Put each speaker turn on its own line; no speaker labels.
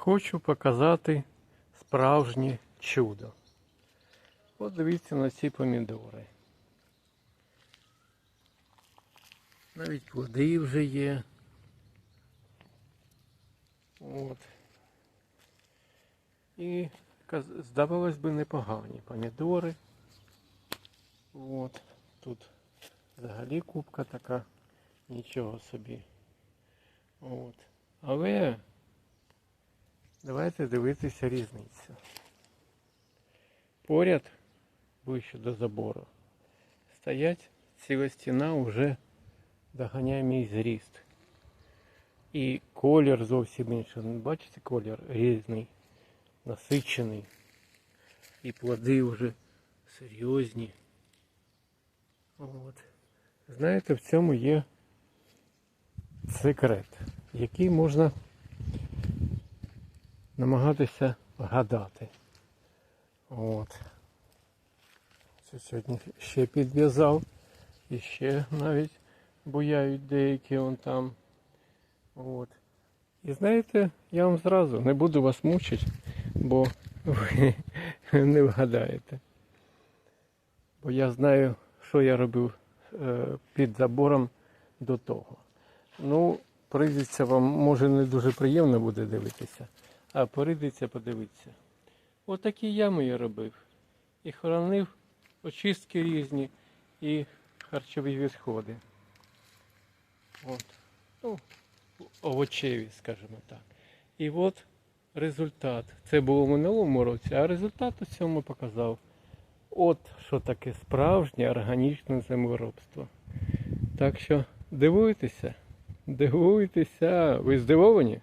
Хочу показати справжнє чудо. От дивіться на ці помідори. Навіть плоди вже є. От. І здавалось би непогані помідори. От. Тут взагалі кубка така, нічого собі. От. Але давайте дивитися різницю. Поряд, ближче до забору, стоять ціла стіна вже доганяє мій зріст. І колір зовсім інший. Бачите, колір різний, насичений. І плоди вже серйозні. От. Знаєте, в цьому є секрет, який можна намагатися вгадати. От. Це сьогодні ще підв'язав. І ще навіть буяють деякі он там. От. І знаєте, я вам зразу не буду вас мучити, бо ви не вгадаєте. Бо я знаю, що я робив е, під забором до того. Ну, прийдеться вам, може не дуже приємно буде дивитися, а прийдеться подивитися. Отакі ями я робив. І хоронив очистки різні і харчові відходи. От. Ну, овочеві, скажімо так. І от результат. Це було в минулому році, а результат у цьому показав. От що таке справжнє органічне землеробство. Так що дивуйтеся, дивуйтеся, ви здивовані?